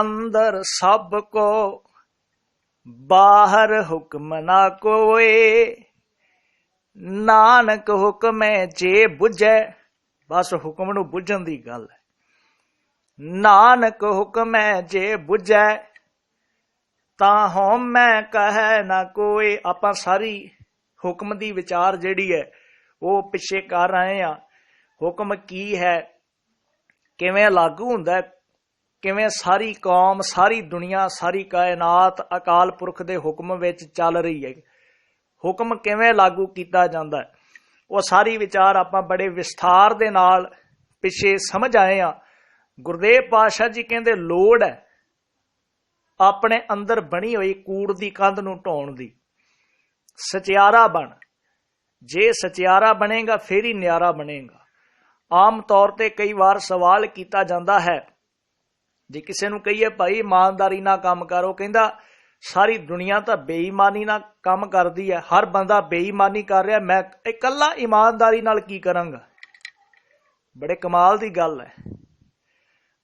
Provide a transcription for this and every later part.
ਅੰਦਰ ਸਭ ਕੋ, ਬਾਹਰ ਹੁਕਮ ਨਾ ਕੋਏ ਨਾਨਕ ਹੁਕਮੈ ਜੇ 부ਝੈ ਬਸ ਹੁਕਮ ਨੂੰ ਬੁੱਝਣ ਦੀ ਗੱਲ ਹੈ। ਨਾਨਕ ਹੁਕਮੈ ਜੇ 부ਝੈ ਤਾਂ ਹਉ ਮੈਂ ਕਹੈ ਨਾ ਕੋਈ ਆਪਾਂ ਸਾਰੀ ਹੁਕਮ ਦੀ ਵਿਚਾਰ ਜਿਹੜੀ ਹੈ, ਉਹ ਪਿੱਛੇ ਕਰ ਰਹੇ ਆ ਹੁਕਮ ਕੀ ਹੈ? ਕਿਵੇਂ ਲਾਗੂ ਹੁੰਦਾ ਕਿਵੇਂ ਸਾਰੀ ਕੌਮ, ਸਾਰੀ ਦੁਨੀਆ, ਸਾਰੀ ਕਾਇਨਾਤ ਅਕਾਲ ਪੁਰਖ ਦੇ ਹੁਕਮ ਵਿੱਚ ਚੱਲ ਰਹੀ ਹੈ। ਹੁਕਮ ਕਿਵੇਂ ਲਾਗੂ ਕੀਤਾ ਜਾਂਦਾ ਹੈ? ਉਹ ਸਾਰੀ ਵਿਚਾਰ ਆਪਾਂ ਬੜੇ ਵਿਸਥਾਰ ਦੇ ਨਾਲ ਪਿੱਛੇ ਸਮਝ ਆਏ ਆ ਗੁਰਦੇਵ ਪਾਸ਼ਾ ਜੀ ਕਹਿੰਦੇ, ਲੋੜ ਹੈ ਆਪਣੇ ਅੰਦਰ ਬਣੀ ਹੋਈ ਕੂੜ ਦੀ ਕੰਧ ਨੂੰ ਢਾਉਣ ਦੀ। ਸਚਿਆਰਾ ਬਣ। ਜੇ ਸਚਿਆਰਾ ਬਣੇਗਾ, ਫੇਰ ਹੀ ਨਿਆਰਾ ਬਣੇਗਾ। ਆਮ ਤੌਰ ਤੇ ਕਈ ਵਾਰ ਸਵਾਲ ਕੀਤਾ ਜਾਂਦਾ ਹੈ ਜੇ ਕਿਸੇ ਨੂੰ ਕਹੀਏ, ਭਾਈ, ਇਮਾਨਦਾਰੀ ਨਾਲ ਕੰਮ ਕਰੋ ਕਹਿੰਦਾ, ਸਾਰੀ ਦੁਨੀਆ ਤਾਂ ਬੇਈਮਾਨੀ ਨਾਲ ਕੰਮ ਕਰਦੀ ਹੈ। ਹਰ ਬੰਦਾ ਬੇਈਮਾਨੀ ਕਰ ਰਿਹਾ। ਮੈਂ ਇਕੱਲਾ ਇਮਾਨਦਾਰੀ ਨਾਲ ਕੀ ਕਰਾਂਗਾ? ਬੜੇ ਕਮਾਲ ਦੀ ਗੱਲ ਹੈ।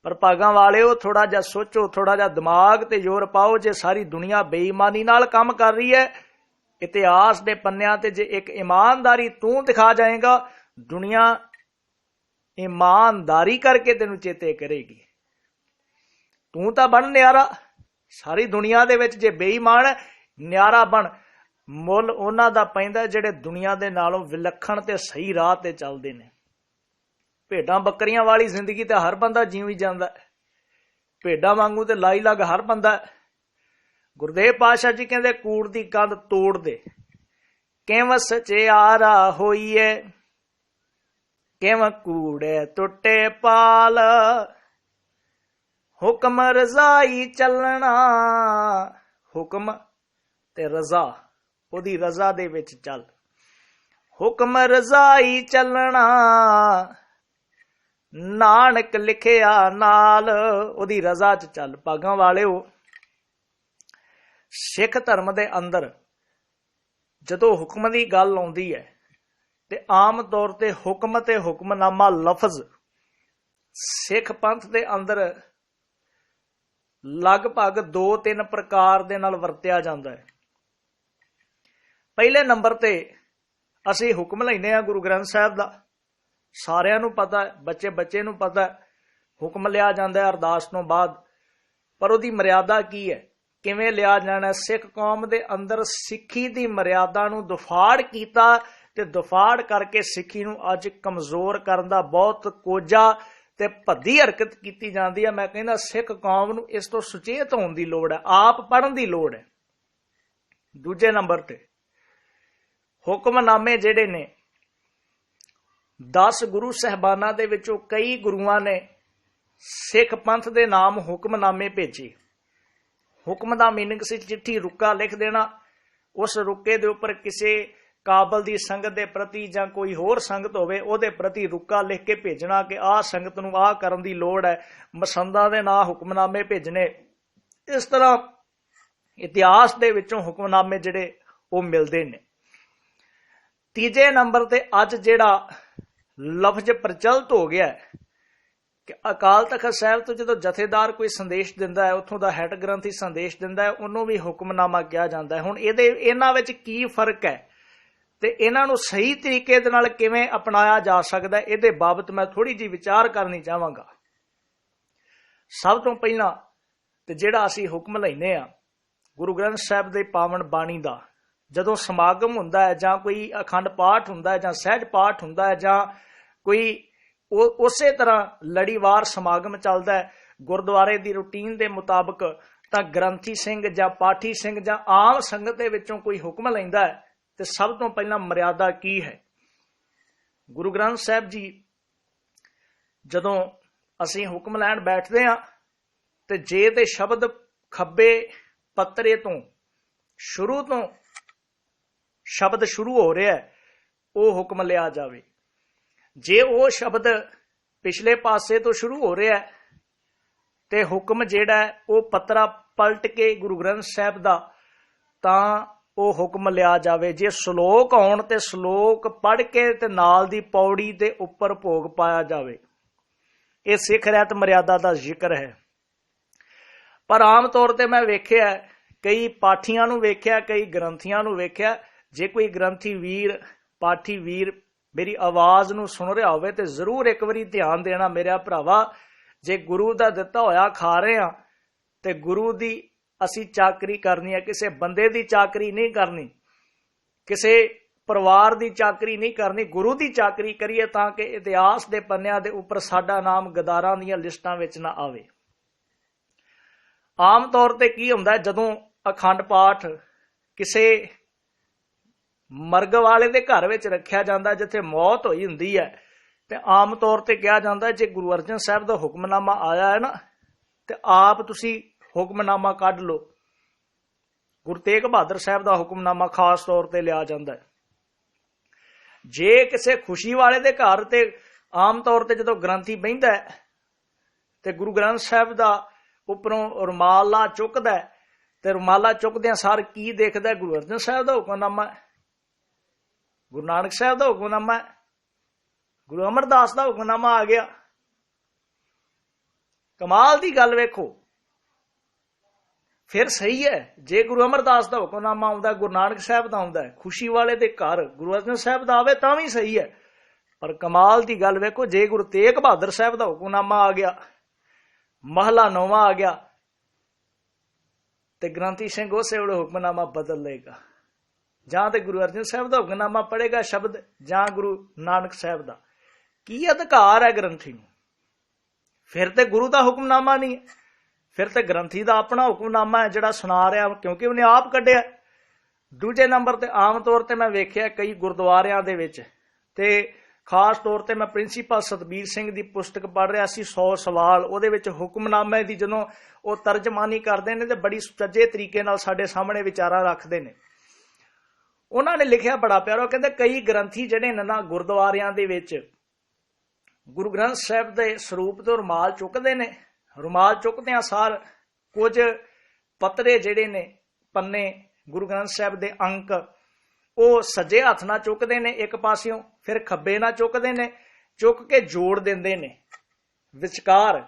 ਪਰ ਭਾਗਾਂ ਵਾਲਿਓ ਥੋੜਾ ਜਿਹਾ ਸੋਚੋ ਥੋੜਾ ਜਿਹਾ ਦਿਮਾਗ ਤੇ ਜ਼ੋਰ ਪਾਓ, ਜੇ ਸਾਰੀ ਦੁਨੀਆ ਬੇਈਮਾਨੀ ਨਾਲ ਕੰਮ ਕਰ ਰਹੀ ਹੈ, ਇਤਿਹਾਸ ਦੇ ਪੰਨਿਆਂ ਤੇ ਜੇ ਇੱਕ ਇਮਾਨਦਾਰੀ ਤੂੰ ਦਿਖਾ ਜਾਏਗਾ, ਦੁਨੀਆ ਇਮਾਨਦਾਰੀ ਕਰਕੇ ਤੈਨੂੰ ਚੇਤੇ ਕਰੇਗੀ। ਤੂੰ ਤਾਂ ਬਣ ਨਿਆਰਾ। ਸਾਰੀ ਦੁਨੀਆ ਦੇ ਵਿੱਚ ਜੇ ਬੇਈਮਾਨ ਨਿਆਰਾ ਬਣ, ਮੁੱਲ ਉਹਨਾਂ ਦਾ ਪੈਂਦਾ ਜਿਹੜੇ ਦੁਨੀਆ ਦੇ ਨਾਲੋਂ ਵਿਲੱਖਣ ਤੇ ਸਹੀ ਰਾਹ ਤੇ ਚੱਲਦੇ ਨੇ। ਭੇਡਾਂ ਬੱਕਰੀਆਂ ਵਾਲੀ ਜ਼ਿੰਦਗੀ ਤੇ ਹਰ ਬੰਦਾ ਜੀਵੀ ਜਾਂਦਾ ਭੇਡਾਂ ਵਾਂਗੂ ਤੇ ਲਾਈ ਲੱਗ ਹਰ ਬੰਦਾ ਗੁਰਦੇਵ ਪਾਸ਼ਾ ਜੀ ਕਹਿੰਦੇ, ਕੂੜ ਦੀ ਕੰਧ ਤੋੜ ਦੇ। ਕਿਵੇਂ ਸਚਿਆਰਾ ਹੋਈਏ ਕਿਵ ਕੂੜੇ ਟੁੱਟੇ ਪਾਲ? ਹੁਕਮ ਰਜ਼ਾਈ ਚੱਲਣਾ। ਹੁਕਮ ਤੇ ਰਜ਼ਾ, ਉਹਦੀ ਰਜ਼ਾ ਦੇ ਵਿੱਚ ਚੱਲ। ਹੁਕਮ ਰਜ਼ਾਈ ਚੱਲਣਾ। ਨਾਨਕ ਲਿਖਿਆ ਨਾਲ, ਉਹਦੀ ਰਜ਼ਾ 'ਚ ਚੱਲ। ਭਾਗਾਂ ਵਾਲਿਓ, ਸਿੱਖ ਧਰਮ ਦੇ ਅੰਦਰ ਜਦੋਂ ਹੁਕਮ ਦੀ ਗੱਲ ਆਉਂਦੀ ਹੈ, ਤੇ ਆਮ ਤੌਰ ਤੇ ਹੁਕਮ ਤੇ ਹੁਕਮਨਾਮਾ ਲਫ਼ਜ਼ ਸਿੱਖ ਪੰਥ ਦੇ ਅੰਦਰ ਲਗਭਗ 2-3 ਪ੍ਰਕਾਰ ਦੇ ਨਾਲ ਵਰਤਿਆ ਜਾਂਦਾ ਹੈ। ਪਹਿਲੇ ਨੰਬਰ ਤੇ ਅਸੀਂ ਹੁਕਮ ਲੈਨੇ ਆ ਗੁਰੂ ਗ੍ਰੰਥ ਸਾਹਿਬ ਦਾ। ਸਾਰਿਆਂ ਨੂੰ ਪਤਾ ਹੈ ਬੱਚੇ ਬੱਚੇ ਨੂੰ ਪਤਾ ਹੈ, ਹੁਕਮ ਲਿਆ ਜਾਂਦਾ ਹੈ ਅਰਦਾਸ ਤੋਂ ਬਾਅਦ। ਪਰ ਉਹਦੀ ਮਰਿਆਦਾ ਕੀ ਹੈ? ਕਿਵੇਂ ਲਿਆ ਜਾਣਾ ਸਿੱਖ ਕੌਮ ਦੇ ਅੰਦਰ ਸਿੱਖੀ ਦੀ ਮਰਿਆਦਾ ਨੂੰ ਦੁਫਾੜ ਕੀਤਾ ਤੇ ਦੁਫਾੜ ਕਰਕੇ ਸਿੱਖੀ ਨੂੰ ਅੱਜ ਕਮਜ਼ੋਰ ਕਰਨ ਦਾ ਬਹੁਤ ਕੋਝਾ ਤੇ ਭੱਦੀ ਹਰਕਤ ਕੀਤੀ ਜਾਂਦੀ ਹੈ ਮੈਂ ਕਹਿੰਦਾ ਸਿੱਖ ਕੌਮ ਨੂੰ ਇਸ ਤੋਂ ਸੁਚੇਤ ਹੋਣ ਦੀ ਲੋੜ ਹੈ ਆਪ ਪੜਨ ਦੀ ਲੋੜ ਹੈ ਦੂਜੇ ਨੰਬਰ ਤੇ, ਹੁਕਮਨਾਮੇ ਜਿਹੜੇ ਨੇ 10 ਗੁਰੂ ਸਹਿਬਾਨਾਂ ਦੇ ਵਿੱਚੋਂ ਕਈ ਗੁਰੂਆਂ ਨੇ ਸਿੱਖ ਪੰਥ ਦੇ ਨਾਮ ਹੁਕਮਨਾਮੇ ਭੇਜੇ। ਹੁਕਮ ਦਾ ਮੀਨਿੰਗ ਸੀ ਚਿੱਠੀ ਰੁੱਕਾ ਲਿਖ ਦੇਣਾ, ਉਸ ਰੁੱਕੇ ਦੇ ਉੱਪਰ ਕਿਸੇ ਕਾਬਲ ਦੀ ਸੰਗਤ ਦੇ ਪ੍ਰਤੀ ਜਾਂ ਕੋਈ ਹੋਰ ਸੰਗਤ ਹੋਵੇ, ਉਹਦੇ ਪ੍ਰਤੀ ਰੁਕਾ ਲਿਖ ਕੇ ਭੇਜਣਾ ਕਿ ਆਹ ਸੰਗਤ ਨੂੰ ਆਹ ਕਰਨ ਦੀ ਲੋੜ ਹੈ, ਮਸੰਦਾਂ ਦੇ ਨਾਂ ਹੁਕਮਨਾਮੇ ਭੇਜਣੇ। ਇਸ ਤਰ੍ਹਾਂ ਇਤਿਹਾਸ ਦੇ ਵਿੱਚੋਂ ਹੁਕਮਨਾਮੇ ਜਿਹੜੇ ਉਹ ਮਿਲਦੇ ਨੇ। ਤੀਜੇ ਨੰਬਰ ਤੇ ਅੱਜ ਜਿਹੜਾ ਲਫ਼ਜ਼ ਪ੍ਰਚਲਿਤ ਹੋ ਗਿਆ ਕਿ ਅਕਾਲ ਤਖਤ ਸਾਹਿਬ ਤੋਂ ਜਦੋਂ ਜਥੇਦਾਰ ਕੋਈ ਸੰਦੇਸ਼ ਦਿੰਦਾ ਹੈ, ਉੱਥੋਂ ਦਾ ਹੈਡ ਗ੍ਰੰਥੀ ਸੰਦੇਸ਼ ਦਿੰਦਾ ਹੈ, ਉਹਨੂੰ ਵੀ ਹੁਕਮਨਾਮਾ ਕਿਹਾ ਜਾਂਦਾ ਹੈ। ਹੁਣ ਇਹਦੇ, ਇਹਨਾਂ ਵਿੱਚ ਕੀ ਫ਼ਰਕ ਹੈ? ਤੇ ਇਹਨਾਂ ਨੂੰ ਸਹੀ ਤਰੀਕੇ ਦੇ ਨਾਲ ਕਿਵੇਂ ਅਪਣਾਇਆ ਜਾ ਸਕਦਾ ਹੈ, ਇਹਦੇ ਬਾਬਤ ਮੈਂ ਥੋੜੀ ਜੀ ਵਿਚਾਰ ਕਰਨੀ ਚਾਹਾਂਗਾ। ਸਭ ਤੋਂ ਪਹਿਲਾਂ ਤੇ ਜਿਹੜਾ ਅਸੀਂ ਹੁਕਮ ਲੈਨੇ ਆ ਗੁਰੂ ਗ੍ਰੰਥ ਸਾਹਿਬ ਦੇ ਪਾਵਨ ਬਾਣੀ ਦਾ, ਜਦੋਂ ਸਮਾਗਮ ਹੁੰਦਾ ਹੈ ਜਾਂ ਕੋਈ ਅਖੰਡ ਪਾਠ ਹੁੰਦਾ ਹੈ ਜਾਂ ਸਹਿਜ ਪਾਠ ਹੁੰਦਾ ਹੈ ਜਾਂ ਕੋਈ ਉਸੇ ਤਰ੍ਹਾਂ ਲੜੀਵਾਰ ਸਮਾਗਮ ਚੱਲਦਾ ਹੈ, ਗੁਰਦੁਆਰੇ ਦੀ ਰੁਟੀਨ ਦੇ ਮੁਤਾਬਕ ਤਾਂ ਗ੍ਰੰਥੀ ਸਿੰਘ ਜਾਂ ਪਾਠੀ ਸਿੰਘ ਜਾਂ ਆਮ ਸੰਗਤ ਦੇ ਵਿੱਚੋਂ ਕੋਈ ਹੁਕਮ ਲੈਂਦਾ ਹੈ ਤੇ ਸਭ ਤੋਂ ਪਹਿਲਾਂ ਮਰਿਆਦਾ ਕੀ ਹੈ? ਗੁਰੂ ਗ੍ਰੰਥ ਸਾਹਿਬ ਜੀ, ਜਦੋਂ ਅਸੀਂ ਹੁਕਮ ਲੈਣ ਬੈਠਦੇ ਹਾਂ ਤੇ ਜੇ ਤੇ ਸ਼ਬਦ ਖੱਬੇ ਪੱਤਰੇ ਤੋਂ ਸ਼ੁਰੂ ਤੋਂ ਸ਼ਬਦ ਸ਼ੁਰੂ ਹੋ ਰਿਹਾ ਉਹ ਹੁਕਮ ਲਿਆ ਜਾਵੇ। ਜੇ ਉਹ ਸ਼ਬਦ ਪਿਛਲੇ ਪਾਸੇ ਤੋਂ ਸ਼ੁਰੂ ਹੋ ਰਿਹਾ ਤੇ ਹੁਕਮ ਜਿਹੜਾ ਉਹ ਪਤਰਾ ਪਲਟ ਕੇ ਗੁਰੂ ਗ੍ਰੰਥ ਸਾਹਿਬ ਦਾ, ਤਾਂ ਉਹ ਹੁਕਮ ਲਿਆ ਜਾਵੇ। ਜੇ ਸ਼ਲੋਕ ਆਉਣ ਤੇ ਸ਼ਲੋਕ ਪੜ੍ਹ ਕੇ ਤੇ ਨਾਲ ਦੀ ਪੌੜੀ ਦੇ ਉੱਪਰ ਭੋਗ ਪਾਇਆ ਜਾਵੇ। ਇਹ ਸਿੱਖ ਰਹਿਤ ਮਰਿਆਦਾ ਦਾ ਜ਼ਿਕਰ ਹੈ। ਪਰ ਆਮ ਤੌਰ ਤੇ ਮੈਂ ਵੇਖਿਆ, ਕਈ ਪਾਠੀਆਂ ਨੂੰ ਵੇਖਿਆ, ਕਈ ਗ੍ਰੰਥੀਆਂ ਨੂੰ ਵੇਖਿਆ, ਜੇ ਕੋਈ ਗ੍ਰੰਥੀ ਵੀਰ, ਪਾਠੀ ਵੀਰ ਮੇਰੀ ਆਵਾਜ਼ ਨੂੰ ਸੁਣ ਰਿਹਾ ਹੋਵੇ ਤੇ ਜ਼ਰੂਰ ਇੱਕ ਵਾਰੀ ਧਿਆਨ ਦੇਣਾ, ਮੇਰਾ ਭਰਾਵਾ, ਜੇ ਗੁਰੂ ਦਾ ਦਿੱਤਾ ਹੋਇਆ ਖਾ ਰਹੇ ਆ ਤੇ ਗੁਰੂ ਦੀ ਅਸੀਂ ਚਾਕਰੀ ਕਰਨੀ ਹੈ, ਕਿਸੇ ਬੰਦੇ ਦੀ ਚਾਕਰੀ ਨਹੀਂ ਕਰਨੀ, ਕਿਸੇ ਪਰਿਵਾਰ ਦੀ ਚਾਕਰੀ ਨਹੀਂ ਕਰਨੀ, ਗੁਰੂ ਦੀ ਚਾਕਰੀ ਕਰੀਏ ਤਾਂ ਕਿ ਇਤਿਹਾਸ ਦੇ ਪੰਨਿਆਂ ਦੇ ਉੱਪਰ ਸਾਡਾ ਨਾਮ ਗਦਾਰਾਂ ਦੀਆਂ ਲਿਸਟਾਂ ਵਿੱਚ ਨਾ ਆਵੇ। ਆਮ ਤੌਰ ਤੇ ਕੀ ਹੁੰਦਾ ਜਦੋਂ ਅਖੰਡ ਪਾਠ ਕਿਸੇ ਮਰਗ ਵਾਲੇ ਦੇ ਘਰ ਵਿੱਚ ਰੱਖਿਆ ਜਾਂਦਾ ਜਿੱਥੇ ਮੌਤ ਹੋਈ ਹੁੰਦੀ ਹੈ, ਤੇ ਆਮ ਤੌਰ ਤੇ ਕਿਹਾ ਜਾਂਦਾ ਜੇ ਗੁਰੂ ਅਰਜਨ ਸਾਹਿਬ ਦਾ ਹੁਕਮਨਾਮਾ ਆਇਆ ਹੈ ਨਾ, ਤੇ ਆਪ ਤੁਸੀਂ ਹੁਕਮਨਾਮਾ ਕੱਢ ਲਓ। ਗੁਰੂ ਤੇਗ ਬਹਾਦਰ ਸਾਹਿਬ ਦਾ ਹੁਕਮਨਾਮਾ ਖਾਸ ਤੌਰ ਤੇ ਲਿਆ ਜਾਂਦਾ ਹੈ। ਜੇ ਕਿਸੇ ਖੁਸ਼ੀ ਵਾਲੇ ਦੇ ਘਰ ਤੇ ਆਮ ਤੌਰ ਤੇ ਜਦੋਂ ਗ੍ਰੰਥੀ ਬਹਿੰਦਾ ਤੇ ਗੁਰੂ ਗ੍ਰੰਥ ਸਾਹਿਬ ਦਾ ਉੱਪਰੋਂ ਰੁਮਾਲਾ ਚੁੱਕਦਾ ਤੇ ਰੁਮਾਲਾ ਚੁੱਕਦਿਆਂ ਸਾਰ ਕੀ ਦੇਖਦਾ ਗੁਰੂ ਅਰਜਨ ਸਾਹਿਬ ਦਾ ਹੁਕਮਨਾਮਾ ਹੈ। ਗੁਰੂ ਨਾਨਕ ਸਾਹਿਬ ਦਾ ਹੁਕਮਨਾਮਾ ਹੈ। ਗੁਰੂ ਅਮਰਦਾਸ ਦਾ ਹੁਕਮਨਾਮਾ ਆ ਗਿਆ। ਕਮਾਲ ਦੀ ਗੱਲ ਵੇਖੋ। ਫਿਰ ਸਹੀ ਹੈ, ਜੇ ਗੁਰੂ ਅਮਰਦਾਸ ਦਾ ਹੁਕਮਨਾਮਾ ਆਉਂਦਾ, ਗੁਰੂ ਨਾਨਕ ਸਾਹਿਬ ਦਾ ਆਉਂਦਾ ਖੁਸ਼ੀ ਵਾਲੇ ਦੇ ਘਰ ਗੁਰੂ ਅਰਜਨ ਸਾਹਿਬ ਦਾ ਆਵੇ ਤਾਂ ਵੀ ਸਹੀ ਹੈ। ਪਰ ਕਮਾਲ ਦੀ ਗੱਲ ਵੇਖੋ, ਜੇ ਗੁਰੂ ਤੇਗ ਬਹਾਦਰ ਸਾਹਿਬ ਦਾ ਹੁਕਮਨਾਮਾ ਆ ਗਿਆ, ਮਹਲਾ ਨੌਵਾਂ ਆ ਗਿਆ, ਤੇ ਗ੍ਰੰਥੀ ਸਿੰਘ ਉਸੇ ਵੇਲੇ ਹੁਕਮਨਾਮਾ ਬਦਲ ਲਏਗਾ। ਜਾਂ ਤੇ ਗੁਰੂ ਅਰਜਨ ਸਾਹਿਬ ਦਾ ਹੁਕਮਨਾਮਾ ਪੜੇਗਾ ਸ਼ਬਦ, ਜਾਂ ਗੁਰੂ ਨਾਨਕ ਸਾਹਿਬ ਦਾ। ਕੀ ਅਧਿਕਾਰ ਹੈ ਗ੍ਰੰਥੀ ਨੂੰ? ਫਿਰ ਤੇ ਗੁਰੂ ਦਾ ਹੁਕਮਨਾਮਾ ਨਹੀਂ ਹੈ। ਫਿਰ ਤੇ ਗ੍ਰੰਥੀ ਦਾ ਆਪਣਾ ਹੁਕਮਨਾਮਾ ਹੈ ਜਿਹੜਾ ਸੁਣਾ ਰਿਹਾ ਕਿਉਂਕਿ ਉਹਨੇ ਆਪ ਕੱਢਿਆ। ਦੂਜੇ ਨੰਬਰ ਤੇ ਆਮ ਤੌਰ ਤੇ ਮੈਂ ਵੇਖਿਆ ਕਈ ਗੁਰਦੁਆਰਿਆਂ ਦੇ ਵਿੱਚ ਤੇ ਖਾਸ ਤੌਰ ਤੇ ਮੈਂ ਪ੍ਰਿੰਸੀਪਲ ਸਤਬੀਰ ਸਿੰਘ ਦੀ ਪੁਸਤਕ ਪੜ੍ਹ ਰਿਹਾ ਸੀ 100 ਸਵਾਲ, ਉਹਦੇ ਵਿੱਚ ਹੁਕਮਨਾਮੇ ਦੀ ਜਦੋਂ ਉਹ ਤਰਜਮਾਨੀ ਕਰਦੇ ਨੇ ਤੇ ਬੜੀ ਸੁਚੱਜੇ ਤਰੀਕੇ ਨਾਲ ਸਾਡੇ ਸਾਹਮਣੇ ਵਿਚਾਰਾਂ ਰੱਖਦੇ ਨੇ। ਉਹਨਾਂ ਨੇ ਲਿਖਿਆ ਬੜਾ ਪਿਆਰਾ, ਉਹ ਕਹਿੰਦੇ ਕਈ ਗ੍ਰੰਥੀ ਜਿਹੜੇ ਨੇ ਨਾ ਗੁਰਦੁਆਰਿਆਂ ਦੇ ਵਿੱਚ ਗੁਰੂ ਗ੍ਰੰਥ ਸਾਹਿਬ ਦੇ ਸਰੂਪ ਤੋਂ ਰੁਮਾਲ ਚੁੱਕਦੇ ਨੇ ਰੁਮਾਲ ਚੁੱਕਦਿਆਂ ਸਾਰ, ਕੁਝ ਪਤਰੇ ਜਿਹੜੇ ਨੇ, ਪੰਨੇ ਗੁਰੂ ਗ੍ਰੰਥ ਸਾਹਿਬ ਦੇ ਅੰਕ, ਉਹ ਸੱਜੇ ਹੱਥ ਨਾਲ ਚੁੱਕਦੇ ਨੇ, ਇੱਕ ਪਾਸਿਓਂ, ਫਿਰ ਖੱਬੇ ਨਾਲ ਚੁੱਕਦੇ ਨੇ, ਚੁੱਕ ਕੇ ਜੋੜ ਦਿੰਦੇ ਨੇ। ਵਿਚਕਾਰ,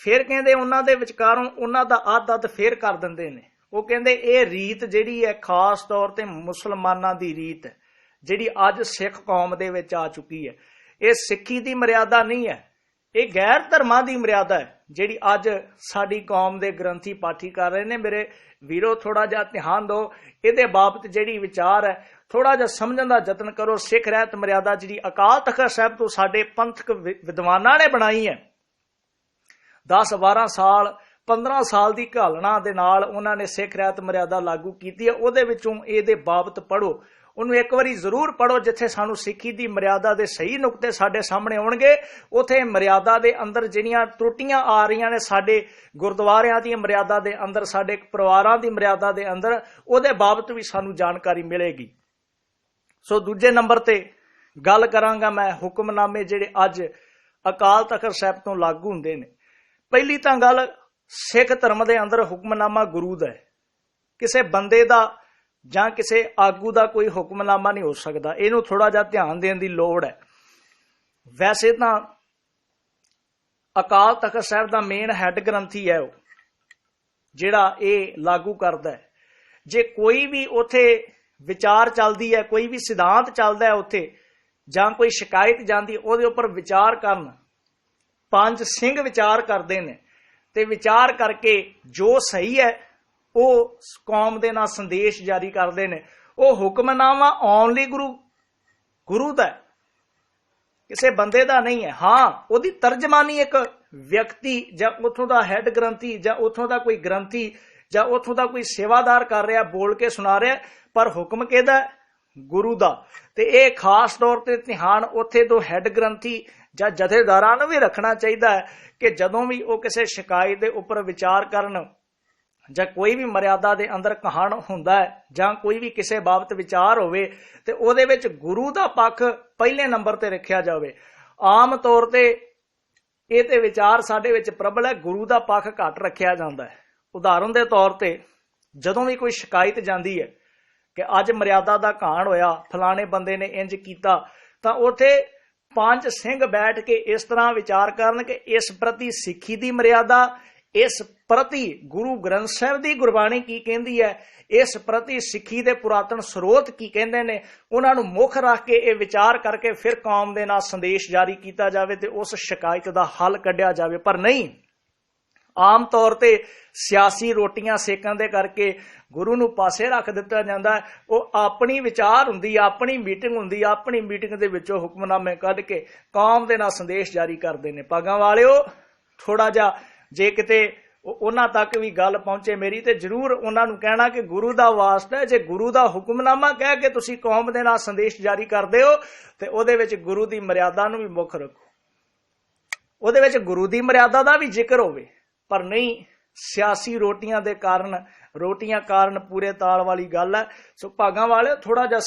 ਫਿਰ ਕਹਿੰਦੇ ਉਹਨਾਂ ਦੇ ਵਿਚਕਾਰੋਂ ਉਹਨਾਂ ਦਾ ਅੱਧ ਅੱਧ ਫੇਰ ਕਰ ਦਿੰਦੇ ਨੇ। ਉਹ ਕਹਿੰਦੇ ਇਹ ਰੀਤ ਜਿਹੜੀ ਹੈ, ਖਾਸ ਤੌਰ ਤੇ ਮੁਸਲਮਾਨਾਂ ਦੀ ਰੀਤ ਹੈ ਜਿਹੜੀ ਅੱਜ ਸਿੱਖ ਕੌਮ ਦੇ ਵਿੱਚ ਆ ਚੁੱਕੀ ਹੈ। ਇਹ ਸਿੱਖੀ ਦੀ ਮਰਿਆਦਾ ਨਹੀਂ ਹੈ, ਇਹ ਗੈਰ ਧਰਮਾਂ ਦੀ ਮਰਿਆਦਾ ਹੈ। ਜਿਹੜੀ ਅੱਜ ਸਾਡੀ ਕੌਮ ਦੇ ਗ੍ਰੰਥੀ ਪਾਠੀ ਕਰ ਰਹੇ ਨੇ, ਮੇਰੇ ਵੀਰੋ ਥੋੜਾ ਜਿਹਾ ਧਿਆਨ ਦਿਓ। ਇਹਦੇ ਬਾਬਤ ਜਿਹੜੀ ਵਿਚਾਰ ਹੈ ਥੋੜਾ ਜਿਹਾ ਸਮਝਣ ਦਾ ਯਤਨ ਕਰੋ। ਸਿੱਖ ਰਹਿਤ ਮਰਿਆਦਾ ਜਿਹੜੀ ਅਕਾਲ ਤਖਤ ਸਾਹਿਬ ਤੋਂ ਸਾਡੇ ਪੰਥਕ ਵਿਦਵਾਨਾਂ ਨੇ ਬਣਾਈ ਹੈ। 10 12 ਸਾਲ 15 ਸਾਲ ਦੀ ਘਾਲਣਾ ਦੇ ਨਾਲ ਉਹਨਾਂ ਨੇ ਸਿੱਖ ਰਹਿਤ ਮਰਿਆਦਾ ਲਾਗੂ ਕੀਤੀ ਹੈ। ਉਹਦੇ ਵਿੱਚੋਂ ਇਹਦੇ ਬਾਬਤ ਪੜੋ ਉਹਨੂੰ ਇੱਕ ਵਾਰੀ ਜ਼ਰੂਰ ਪੜੋ ਜਿੱਥੇ ਸਾਨੂੰ ਸਿੱਖੀ ਦੀ ਮਰਿਆਦਾ ਦੇ ਸਹੀ ਨੁਕਤੇ ਸਾਡੇ ਸਾਹਮਣੇ ਆਉਣਗੇ। ਉਥੇ ਮਰਿਆਦਾ ਦੇ ਅੰਦਰ ਜਿਹੜੀਆਂ ਤਰੁੱਟੀਆਂ ਆ ਰਹੀਆਂ ਨੇ ਸਾਡੇ ਗੁਰਦੁਆਰਿਆਂ ਦੀ ਮਰਿਆਦਾ ਦੇ ਅੰਦਰ, ਸਾਡੇ ਪਰਿਵਾਰਾਂ ਦੀ ਮਰਿਆਦਾ ਦੇ ਅੰਦਰ, ਉਹਦੇ ਬਾਬਤ ਵੀ ਸਾਨੂੰ ਜਾਣਕਾਰੀ ਮਿਲੇਗੀ। ਸੋ ਦੂਜੇ ਨੰਬਰ ਤੇ ਗੱਲ ਕਰਾਂਗਾ ਮੈਂ ਹੁਕਮਨਾਮੇ ਜਿਹੜੇ ਅੱਜ ਅਕਾਲ ਤਖਤ ਸਾਹਿਬ ਤੋਂ ਲਾਗੂ ਹੁੰਦੇ ਨੇ। ਪਹਿਲੀ ਤਾਂ ਗੱਲ ਸਿੱਖ ਧਰਮ ਦੇ ਅੰਦਰ ਹੁਕਮਨਾਮਾ ਗੁਰੂ ਦਾ ਹੈ। ਕਿਸੇ ਬੰਦੇ ਦਾ ਜਾਂ ਕਿਸੇ ਆਗੂ ਦਾ ਕੋਈ ਹੁਕਮਨਾਮਾ ਨਹੀਂ ਹੋ ਸਕਦਾ। ਇਹਨੂੰ ਥੋੜਾ ਜਿਹਾ ਧਿਆਨ ਦੇਣ ਦੀ ਲੋੜ ਹੈ। ਵੈਸੇ ਤਾਂ ਅਕਾਲ ਤਖਤ ਸਾਹਿਬ ਦਾ ਮੇਨ ਹੈੱਡ ਗ੍ਰੰਥੀ ਹੈ ਉਹ, ਜਿਹੜਾ ਇਹ ਲਾਗੂ ਕਰਦਾ ਹੈ। ਜੇ ਕੋਈ ਵੀ ਉਥੇ ਵਿਚਾਰ ਚੱਲਦੀ ਹੈ, ਕੋਈ ਵੀ ਸਿਧਾਂਤ ਚੱਲਦਾ ਹੈ ਉਥੇ, ਜਾਂ ਕੋਈ ਸ਼ਿਕਾਇਤ ਜਾਂਦੀ, ਉਹਦੇ ਉੱਪਰ ਵਿਚਾਰ ਕਰਨ, ਪੰਜ ਸਿੰਘ ਵਿਚਾਰ ਕਰਦੇ ਨੇ। ਤੇ ਵਿਚਾਰ ਕਰਕੇ ਜੋ ਸਹੀ ਹੈ ਉਹ ਕੌਮ ਦੇ ਨਾਲ ਸੰਦੇਸ਼ ਜਾਰੀ ਕਰਦੇ ਨੇ। ਉਹ ਹੁਕਮਨਾਮਾ ਓਨਲੀ ਗੁਰੂ ਗੁਰੂ ਦਾ ਕਿਸੇ ਬੰਦੇ ਦਾ ਨਹੀਂ ਹੈ। ਹਾਂ, ਉਹਦੀ ਤਰਜਮਾਨੀ ਇੱਕ ਵਿਅਕਤੀ ਜਾਂ ਉਥੋਂ ਦਾ ਹੈੱਡ ਗ੍ਰੰਥੀ ਜਾਂ ਉਥੋਂ ਦਾ ਕੋਈ ਗ੍ਰੰਥੀ ਜਾਂ ਉਥੋਂ ਦਾ ਕੋਈ ਸੇਵਾਦਾਰ ਕਰ ਰਿਹਾ, ਬੋਲ ਕੇ ਸੁਣਾ ਰਿਹਾ, ਪਰ ਹੁਕਮ ਕਿਹਦਾ ਗੁਰੂ ਦਾ। ਤੇ ਇਹ ਖਾਸ ਤੌਰ ਤੇ ਧਿਆਨ ਉੱਥੇ ਤੋਂ ਹੈੱਡ ਗ੍ਰੰਥੀ ਜਾਂ ਜਥੇਦਾਰਾਂ ਨੂੰ ਵੀ ਰੱਖਣਾ ਚਾਹੀਦਾ ਹੈ ਕਿ ਜਦੋਂ ਵੀ ਉਹ ਕਿਸੇ ਸ਼ਿਕਾਇਤ ਦੇ ਉੱਪਰ ਵਿਚਾਰ ਕਰਨ ਜਾਂ ਕੋਈ ਵੀ ਮਰਿਆਦਾ ਦੇ ਅੰਦਰ ਕਹਾਣ ਹੁੰਦਾ ਹੈ, ਜਾਂ ਕੋਈ ਵੀ ਕਿਸੇ ਬਾਬਤ ਵਿਚਾਰ ਹੋਵੇ, ਤੇ ਉਹਦੇ ਵਿੱਚ ਗੁਰੂ ਦਾ ਪੱਖ ਪਹਿਲੇ ਨੰਬਰ ਤੇ ਰੱਖਿਆ ਜਾਵੇ। ਆਮ ਤੌਰ ਤੇ ਇਹ ਤੇ ਵਿਚਾਰ ਸਾਡੇ ਵਿੱਚ ਪ੍ਰਬਲ ਹੈ, ਗੁਰੂ ਦਾ ਪੱਖ ਘੱਟ ਰੱਖਿਆ ਜਾਂਦਾ ਹੈ। ਉਦਾਹਰਨ ਦੇ ਤੌਰ ਤੇ ਜਦੋਂ ਵੀ ਕੋਈ ਸ਼ਿਕਾਇਤ ਜਾਂਦੀ ਹੈ ਕਿ ਅੱਜ ਮਰਿਆਦਾ ਦਾ ਘਾਣ ਹੋਇਆ, ਫਲਾਣੇ ਬੰਦੇ ਨੇ ਇੰਜ ਕੀਤਾ, ਤਾਂ ਉਥੇ ਪੰਜ ਸਿੰਘ ਬੈਠ ਕੇ ਇਸ ਤਰ੍ਹਾਂ ਵਿਚਾਰ ਕਰਨ ਕਿ ਇਸ ਪ੍ਰਤੀ ਸਿੱਖੀ ਦੀ ਮਰਿਆਦਾ ਇਸ ਪ੍ਰਤੀ ਗੁਰੂ ਗ੍ਰੰਥ ਸਾਹਿਬ ਦੀ ਗੁਰਬਾਣੀ ਕੀ ਕਹਿੰਦੀ ਹੈ? ਇਸ ਪ੍ਰਤੀ ਸਿੱਖੀ ਦੇ ਪੁਰਾਤਨ ਸਰੋਤ ਕੀ ਕਹਿੰਦੇ ਨੇ? ਉਹਨਾਂ ਨੂੰ ਮੁੱਖ ਰੱਖ ਕੇ ਇਹ ਵਿਚਾਰ ਕਰਕੇ ਫਿਰ ਕੌਮ ਦੇ ਨਾਲ ਸੰਦੇਸ਼ ਜਾਰੀ ਕੀਤਾ ਜਾਵੇ ਤੇ ਉਸ ਸ਼ਿਕਾਇਤ ਦਾ ਹੱਲ ਕੱਢਿਆ ਜਾਵੇ। ਪਰ ਨਹੀਂ, ਆਮ ਤੌਰ ਤੇ ਸਿਆਸੀ ਰੋਟੀਆਂ ਸੇਕਣ ਦੇ ਕਰਕੇ ਗੁਰੂ ਨੂੰ ਪਾਸੇ ਰੱਖ ਦਿੱਤਾ ਜਾਂਦਾ ਉਹ ਆਪਣੀ ਵਿਚਾਰ ਹੁੰਦੀ ਆਪਣੀ ਮੀਟਿੰਗ ਹੁੰਦੀ ਆਪਣੀ ਮੀਟਿੰਗ ਦੇ ਵਿੱਚੋਂ ਹੁਕਮਨਾਮੇ ਕੱਢ ਕੇ ਕੌਮ ਦੇ ਨਾਲ ਸੰਦੇਸ਼ ਜਾਰੀ ਕਰਦੇ ਨੇ। ਪਾਗਾਂ ਵਾਲਿਓ ਥੋੜਾ ਜਿਹਾ ਜੇ ਕਿਤੇ ਉਹਨਾਂ ਤੱਕ ਵੀ ਗੱਲ ਪਹੁੰਚੇ ਮੇਰੀ, ਤੇ ਜਰੂਰ ਉਹਨਾਂ ਨੂੰ ਕਹਿਣਾ ਕਿ ਗੁਰੂ ਦਾ ਵਾਸਤਾ ਜੇ ਗੁਰੂ ਦਾ ਹੁਕਮਨਾਮਾ ਕਹਿ ਕੇ ਤੁਸੀਂ ਕੌਮ ਦੇ ਨਾਲ ਸੰਦੇਸ਼ ਜਾਰੀ ਕਰਦੇ ਹੋ, ਤੇ ਉਹਦੇ ਵਿੱਚ ਗੁਰੂ ਦੀ ਮਰਿਆਦਾ ਨੂੰ ਵੀ ਮੁੱਖ ਰੱਖੋ। ਉਹਦੇ ਵਿੱਚ ਗੁਰੂ ਦੀ ਮਰਿਆਦਾ ਦਾ ਵੀ ਜ਼ਿਕਰ ਹੋਵੇ, ਪਰ ਨਹੀਂ, ਸਿਆਸੀ ਰੋਟੀਆਂ ਦੇ ਕਾਰਨ, ਰੋਟੀਆਂ ਕਾਰਨ ਪੂਰੇ ਤਾਲ ਵਾਲੀ ਗੱਲ ਹੈ। ਸੋ ਭਾਗਾਂ ਵਾਲੇ ਥੋੜਾ ਜਿਹਾ